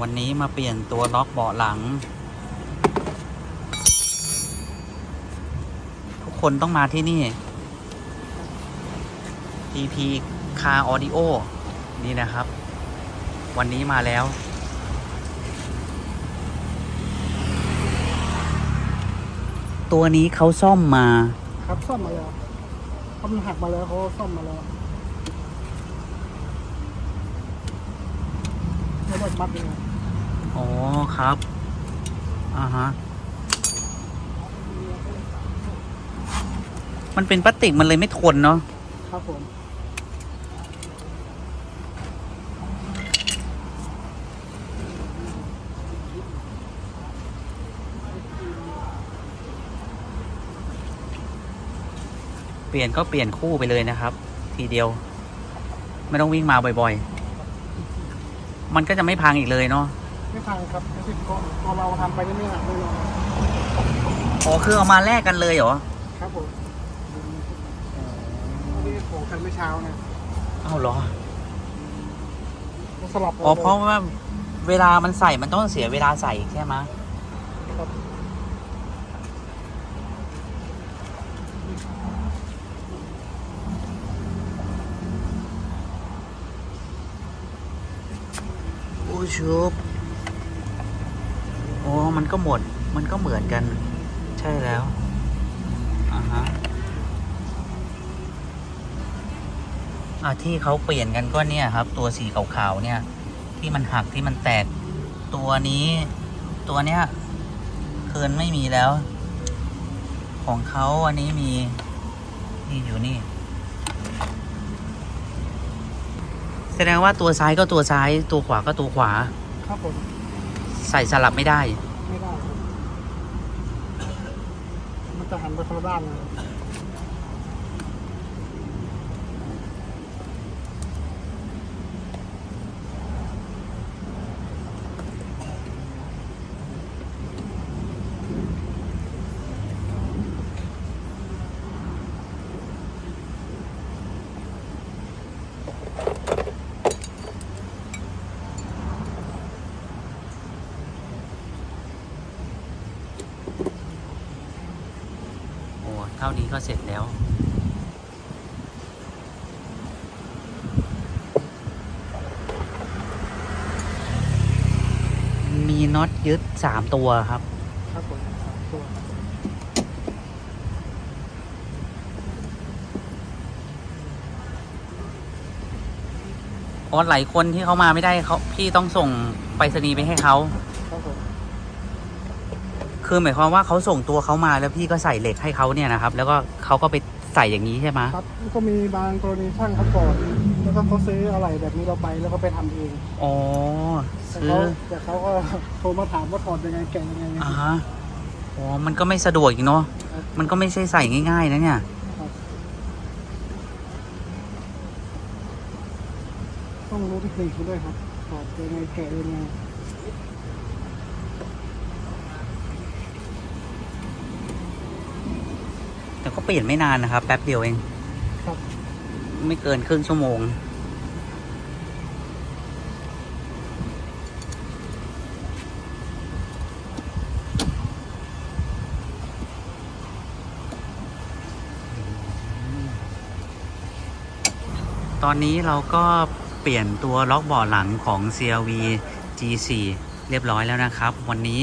วันนี้มาเปลี่ยนตัวล็อกเบาะหลัง ทุกคนต้องมาที่นี่ TP Car Audio นี่นะครับ วันนี้มาแล้ว ตัวนี้เขาซ่อมมา ครับซ่อมมาแล้วเขามันหักมาแล้วเขาซ่อมมาแล้ว ไม่ได้มัดยังไงอ๋อครับ อ่าฮะ มันเป็นพลาสติกมันเลยไม่ทนเนาะ ครับผม เปลี่ยนก็เปลี่ยนคู่ไปเลยนะครับ ทีเดียว ไม่ต้องวิ่งมาบ่อยๆ มันก็จะไม่พังอีกเลยเนาะไม่พังครับไม่ติดก็พอเราทำไปนี่ไม่หักไม่นอนอ๋อคือเอามาแลกกันเลยเหรอครับผมนี่ของคันเมื่อเช้านะเอ้าเหรอสลับอ๋อเพราะว่าเวลามันใส่มันต้องเสียเวลาใส่อีกใช่ไหมะ ครับ โอ้ ชุบอ๋อมันก็หมด มันก็เหมือนกัน ใช่แล้ว อ่าฮะอ่าที่เขาเปลี่ยนกันก็เนี่ยครับ ตัวสีขาวๆเนี่ย ที่มันหักที่มันแตก ตัวนี้ ตัวเนี้ยเคินไม่มีแล้ว ของเขาอันนี้มี นี่อยู่นี่ แสดงว่าตัวซ้ายก็ตัวซ้าย ตัวขวาก็ตัวขวา ครับผม ใส่สลับไม่ได้ ไม่ได้ครับมันจะหันไปคนละด้านเล เท่านี้ก็เสร็จแล้ว มีน็อตยึดสามตัวครับครับผมสามตัวอ๋อหลายคนที่เขามาไม่ได้เขาพี่ต้องส่งไปรษณีย์ไปให้เขาครับผม คือหมายความว่าเขาส่งตัวเขามาแล้วพี่ก็ใส่เหล็กให้เขาเนี่ยนะครับ แล้วก็เขาก็ไปใส่อย่างนี้ใช่ไหมครับก็มีบางกรณีช่างเขาก่อนแล้วก็เขาซื้ออะไรแบบนี้เราไปแล้วก็ไปทำเองอ๋อแต่ซื้อเขาแต่เขาก็โทรมาถามว่าถอดยังไงแกะยังไงอ่าฮะอ๋อมันก็ไม่สะดวกอีกเนาะมันก็ไม่ใช่ใส่ง่ายๆนะเนี่ยครับต้องรู้เทคนิคเขาด้วยครับถอดยังไงแกะยังไง แต่ก็เปลี่ยนไม่นานนะครับ แป๊บเดียวเองครับ ไม่เกินครึ่งชั่วโมง ตอนนี้เราก็เปลี่ยนตัวล็อกเบาะหลังของ CRV G4 เรียบร้อยแล้วนะครับ วันนี้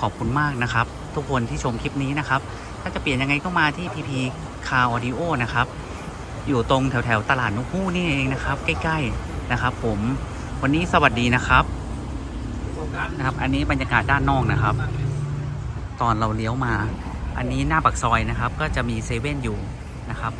ขอบคุณมากนะครับ ทุกคนที่ชมคลิปนี้นะครับ ถ้าจะเปลี่ยนยังไงก็มาที่ PP Car Audio นะครับ อยู่ตรงแถวแถวๆตลาดนกฮูกนี่เองนะครับ ใกล้ๆนะครับ ผมวันนี้สวัสดีนะครับนะครับ อันนี้บรรยากาศด้านนอกนะครับ ตอนเราเลี้ยวมา อันนี้หน้าปากซอยนะครับ ก็จะมีเซเว่นอยู่นะครับ